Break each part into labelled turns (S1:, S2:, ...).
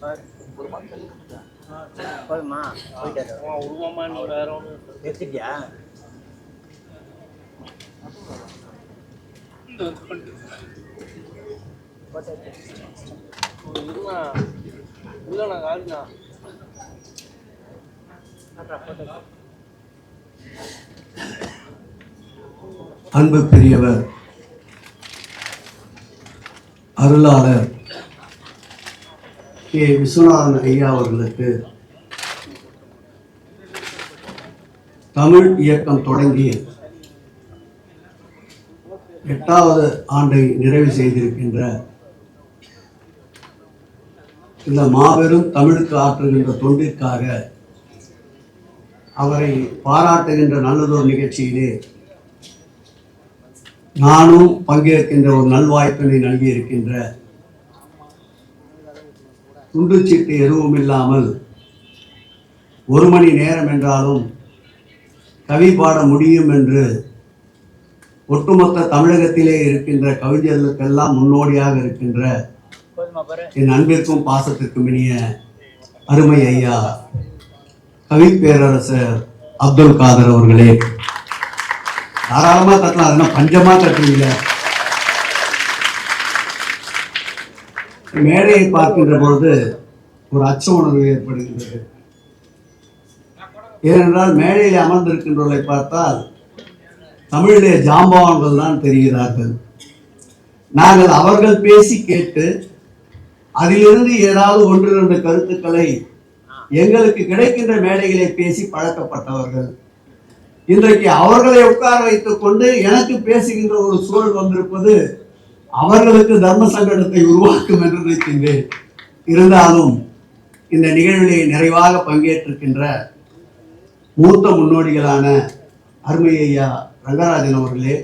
S1: பாரு. போதுமா? போயிட்டாரு
S2: உருவமா வேற ஒன்று
S1: எடுத்துட்டியா?
S2: இல்லைண்ணா
S1: போட்டாச்சு.
S3: அன்பு பெரியவர் அருளாளர் கே. விஸ்வநாதன் ஐயா அவர்களுக்கு தமிழ் இயக்கம் தொடங்கி எட்டாவது ஆண்டை நிறைவு செய்திருக்கின்ற இந்த மாபெரும் தமிழுக்கு ஆற்றுகின்ற தொண்டிற்காக அவரை பாராட்டுகின்ற நல்லதொரு நிகழ்ச்சியிலே நானும் பங்கேற்கின்ற ஒரு நல்வாய்ப்பினை நல்கியிருக்கின்ற துண்டுச்சீட்டு எதுவும் இல்லாமல் ஒரு மணி நேரம் என்றாலும் கவி பாட முடியும் என்று ஒட்டுமொத்த தமிழகத்திலே இருக்கின்ற கவிஞர்களுக்கெல்லாம் முன்னோடியாக இருக்கின்ற என் அன்பிற்கும் பாசத்திற்கும் இனிய அருமை ஐயா கவி பேரரசர் அப்துல் காதர் அவர்களே. தாராளமா தட்டலாம் அதெல்லாம் பஞ்சமா தட்டுவீங்க மேடையை பார்க்கின்ற பொழுது ஒரு அச்ச உணர்வு ஏற்படுகின்றது. ஏனென்றால் மேடையில் அமர்ந்திருக்கின்றவர்களை பார்த்தால் தமிழிலே ஜாம்பவான்கள் தான் தெரிகிறார்கள். நாங்கள் அவர்கள் பேசி கேட்டு அதிலிருந்து ஏதாவது ஒன்று இரண்டு கருத்துக்களை எங்களுக்கு கிடைக்கின்ற மேடைகளை பேசி பழக்கப்பட்டவர்கள். இன்றைக்கு அவர்களை உட்கார வைத்துக் கொண்டு எனக்கு பேசுகின்ற ஒரு சூழல் வந்திருப்பது அவர்களுக்கு தர்ம சங்கடத்தை உருவாக்கும் என்று நினைக்கின்றேன். இருந்தாலும் இந்த நிகழ்விலே நிறைவாக பங்கேற்றிருக்கின்ற மூத்த முன்னோடிகளான அருமையா ரங்கராஜன் அவர்களே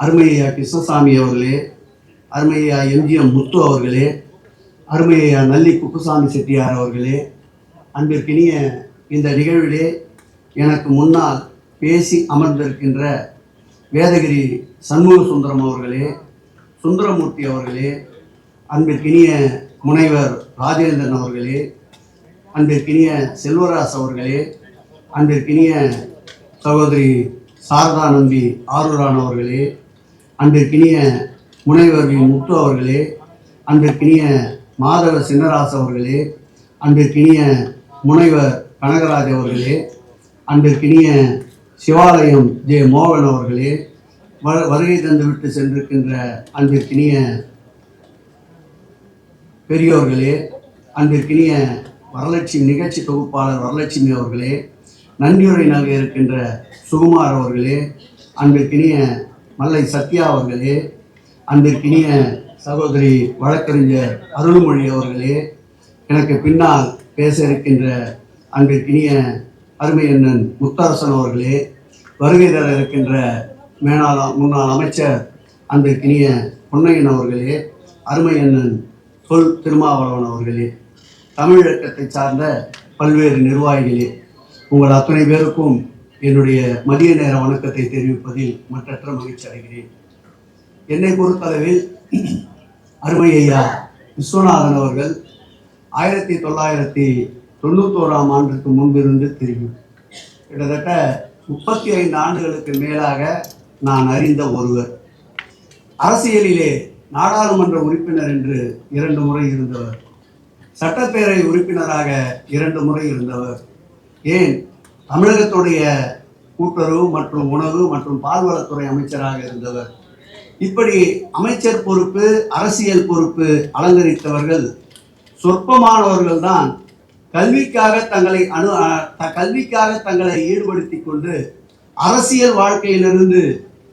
S3: அருமையா கிருஷ்ணசாமி அவர்களே அருமையா எம்ஜிஎம் முத்து அவர்களே அருமையா நல்லி குப்புசாமி செட்டியார் அவர்களே அன்பிற்கினிய இந்த நிகழ்விலே எனக்கு முன்னால் பேசி அமர்ந்திருக்கின்ற வேதகிரி சண்முக சுந்தரம் அவர்களே சுந்தரமூர்த்தி அவர்களே அன்பிற்கினிய முனைவர் ராஜேந்திரன் அவர்களே அன்பிற்கினிய செல்வராஜ் அவர்களே அன்பிற்கினிய சகோதரி சாரதா நம்பி ஆரூரான் அவர்களே அன்பிற்கினிய முனைவர் வி. முத்து அவர்களே அன்பிற்கினிய மாதவ சின்னராஸ் அவர்களே அன்பிற்கினிய முனைவர் கனகராஜ் அவர்களே அன்பிற்கினிய சிவாலயம் ஜே மோகன் அவர்களே வ- வருகை தந்துவிட்டு சென்றிருக்கின்ற அன்பிற்கினிய பெரியோர்களே அன்பிற்கினிய வரலட்சுமி நிகழ்ச்சி தொகுப்பாளர் வரலட்சுமி அவர்களே நன்றியுரை நல்க இருக்கின்ற சுகுமார் அவர்களே அன்பிற்கினிய மல்லை சத்யா அவர்களே அன்பிற்கினிய சகோதரி வழக்கறிஞர் அருள்மொழி அவர்களே எனக்கு பின்னால் பேச இருக்கின்ற அன்பிற்கினிய அருமை அண்ணன் முத்தரசன் அவர்களே வருகை தர இருக்கின்ற மேலாள முன்னாள் அமைச்சர் அன்பிற்கினிய பொன்னையன் அவர்களே அருமை அண்ணன் சொல் திருமாவளவன் அவர்களே தமிழகத்தை சார்ந்த பல்வேறு நிர்வாகிகளே உங்கள் அத்தனை பேருக்கும் என்னுடைய மதிய நேர வணக்கத்தை தெரிவிப்பதில் மற்றற்ற மகிழ்ச்சி அடைகிறேன். என்னை பொறுத்தளவில் அருமை ஐயா விஸ்வநாதன் அவர்கள் ஆயிரத்தி தொள்ளாயிரத்தி தொண்ணூத்தோராம் ஆண்டுக்கு முன்பிருந்து தெரியும் கிட்டத்தட்ட முப்பத்தி ஐந்து ஆண்டுகளுக்கு மேலாக நான் அறிந்த ஒருவர். அரசியலிலே நாடாளுமன்ற உறுப்பினர் என்று இரண்டு முறை இருந்தவர். சட்டப்பேரவை உறுப்பினராக இரண்டு முறை இருந்தவர். ஏன்? தமிழகத்துடைய கூட்டுறவு மற்றும் உணவு மற்றும் பால்வளத்துறை அமைச்சராக இருந்தவர். இப்படி அமைச்சர் பொறுப்பு அரசியல் பொறுப்பு அலங்கரித்தவர்கள் சொற்பமானவர்கள் தான் கல்விக்காக தங்களை அணு த- கல்விக்காக தங்களை ஈடுபடுத்தி கொண்டு அரசியல் வாழ்க்கையிலிருந்து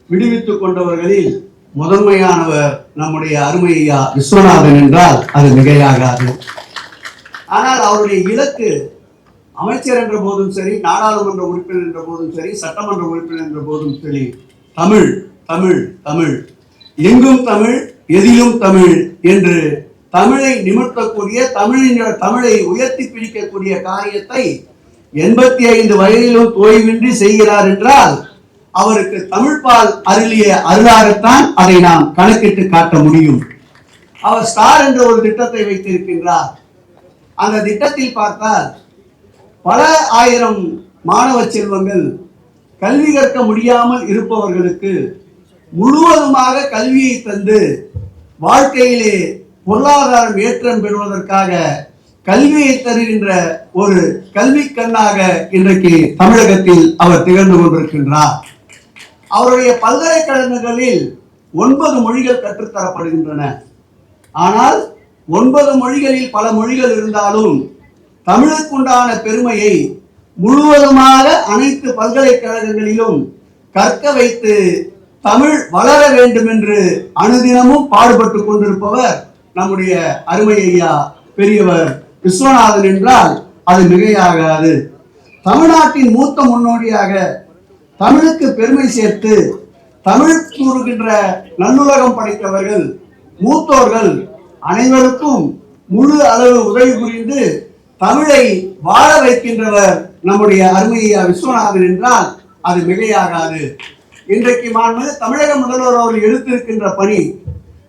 S3: விடுவித்துக் கொண்டவர்களில் முதன்மையானவர் நம்முடைய அருமை ஐயா விஸ்வநாதன் என்றால் அது மிகையாகாது ஆனால் அவருடைய இலக்கு அமைச்சர் என்ற போதும் சரி நாடாளுமன்ற உறுப்பினர் என்ற போதும் சரி சட்டமன்ற உறுப்பினர் என்ற போதும் சரி தமிழ் தமிழ் தமிழ். எங்கும் தமிழ் எதிலும் தமிழ் என்று தமிழை நிமிர்த்தக்கூடிய தமிழின் தமிழை உயர்த்தி பிடிக்கக்கூடிய காரியத்தை எண்பத்தி ஐந்து வயதிலும் தோய்வின்றி செய்கிறார் என்றால் அவருக்கு தமிழ்பால் அருளிய அருளாகத்தான் அதை நாம் கணக்கிட்டு காட்ட முடியும். அவர் ஸ்டார் என்ற ஒரு திட்டத்தை வைத்திருக்கின்றார். அந்த திட்டத்தில் பார்த்தால் பல ஆயிரம் மாணவ செல்வங்கள் கல்வி கற்க முடியாமல் இருப்பவர்களுக்கு முழுவதுமாக கல்வியை தந்து வாழ்க்கையிலே பொருளாதாரம் ஏற்றம் பெறுவதற்காக கல்வியை தருகின்ற ஒரு கல்வி கண்ணாக இன்றைக்கு தமிழகத்தில் அவர் திகழ்ந்து கொண்டிருக்கின்றார். அவருடைய பல்கலைக்கழகங்களில் ஒன்பது மொழிகள் கற்றுத்தரப்படுகின்றன. ஆனால் ஒன்பது மொழிகளில் பல மொழிகள் இருந்தாலும் தமிழுக்குண்டான பெருமையை முழுவதுமாக அனைத்து பல்கலைக்கழகங்களிலும் கற்க வைத்து தமிழ் வளர வேண்டும் என்று அனுதினமும் பாடுபட்டு கொண்டிருப்பவர் நம்முடைய அருமை ஐயா பெரியவர் விஸ்வநாதன் என்றால் அது மிகையாகாது. தமிழ்நாட்டின் மூத்த முன்னோடியாக தமிழுக்கு பெருமை சேர்த்து தமிழ் கூறுகின்ற நல்லுலகம் படைத்தவர்கள் மூத்தோர்கள் அனைவருக்கும் முழு அளவு உதவி புரிந்து தமிழை வாழ வைக்கின்றவர் நம்முடைய அருமையா விஸ்வநாதன் என்றால் அது மிகையாகாது. இன்றைக்கு மாண்பு தமிழக முதல்வர் அவர்கள் எடுத்திருக்கின்ற பணி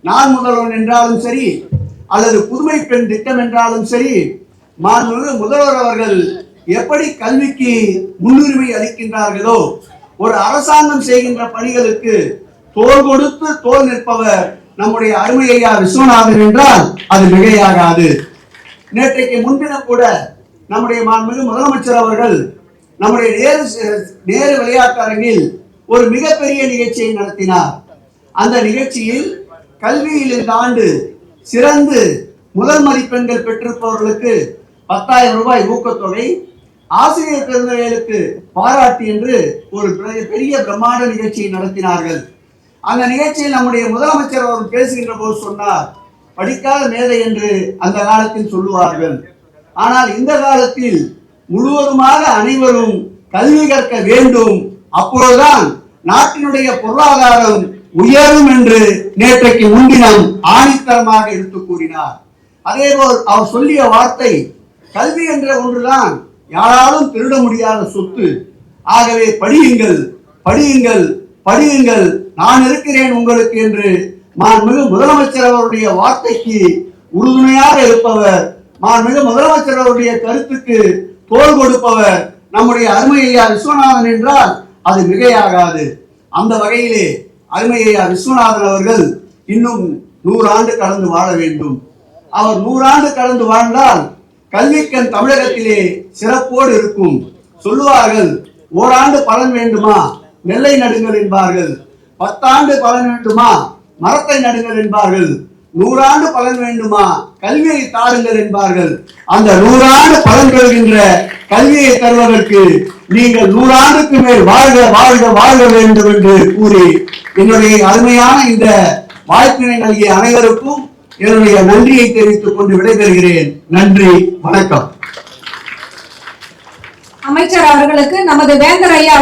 S3: நான் முதல்வன் என்றாலும் சரி அல்லது புதுமை பெண் திட்டம் என்றாலும் சரி மாண்புமிகு முதல்வர் அவர்கள் எப்படி கல்விக்கு முன்னுரிமை அளிக்கின்றார்களோ ஒரு அரசாங்கம் செய்கின்ற பணிகளுக்கு தோல் கொடுத்து தோல் நிற்பவர் நம்முடைய அருமையா விஸ்வநாதன் என்றால் அது மிகையாகாது. நேற்றைக்கு முன்தினம் கூட நம்முடைய மாண்புமிகு முதலமைச்சர் அவர்கள் நம்முடைய நேரு நேரு விளையாட்டு அரங்கில் ஒரு மிகப்பெரிய நிகழ்ச்சியை நடத்தினார். அந்த நிகழ்ச்சியில் கல்வியில் இந்த ஆண்டு சிறந்து முதல் மதிப்பெண்கள் பெற்றிருப்பவர்களுக்கு பத்தாயிரம் ரூபாய் ஊக்கத்தொகை ஆசிரியர் பெருந்தகைகளுக்கு பாராட்டு என்று ஒரு பெரிய- பெரிய பிரம்மாண்ட நிகழ்ச்சியை நடத்தினார்கள். அந்த நிகழ்ச்சியில் நம்முடைய முதலமைச்சர் அவர்கள் பேசுகின்ற போது சொன்னார் படிக்காத மேதை என்று அந்த காலத்தில் சொல்லுவார்கள். ஆனால் இந்த காலத்தில் முழுவதுமாக அனைவரும் கல்வி கற்க வேண்டும். அப்பொழுதுதான் நாட்டினுடைய பொருளாதாரம் உயரும் என்று நேற்றைக்கு முன்தினம் ஆணித்தரமாக எடுத்து கூறினார். அதேபோல் அவர் சொல்லிய வார்த்தை கல்வி என்ற ஒன்றுதான் யாராலும் திருட முடியாத சொத்து. ஆகவே படியுங்கள் படியுங்கள் படியுங்கள். நான் இருக்கிறேன் உங்களுக்கு என்று மாண்புமிகு முதலமைச்சர் அவருடைய வார்த்தைக்கு உறுதுணையாக இருப்பவர் மாண்புமிகு முதலமைச்சர் அவருடைய கருத்துக்கு தோல் கொடுப்பவர் நம்முடைய அருமையா விஸ்வநாதன் என்றால் அது மிகையாகாது. அந்த வகையிலே அருமையா விஸ்வநாதன் அவர்கள் இன்னும் நூறாண்டு கடந்து வாழ வேண்டும். அவர் நூறாண்டு கடந்து வாழ்ந்தால் கல்விக்கண் தமிழகத்திலே சிறப்போடு இருக்கும். சொல்லுவார்கள் ஓராண்டு பலன் வேண்டுமா? நெல்லை நடுங்கள் என்பார்கள். பத்தாண்டு பலன் வேண்டுமா? மரத்தை நடுங்கள் என்பார்கள். நூறாண்டு பலன் வேண்டுமா? கல்வியை தாருங்கள் என்பார்கள். அந்த நூறாண்டு பலன் பெறுகின்ற கல்வியை தருவதற்கு நீங்கள் நூறாண்டுக்கு மேல் வாழ்க வாழ்க வாழ்க வேண்டும் என்று கூறி என்னுடைய அருமையான இந்த வாய்ப்பினை நல்கிய அனைவருக்கும் என்னுடைய நன்றியை தெரிவித்துக் கொண்டு விடைபெறுகிறேன். நன்றி வணக்கம்.
S4: அமைச்சர் அவர்களுக்கு நமது வேந்தர் ஐயா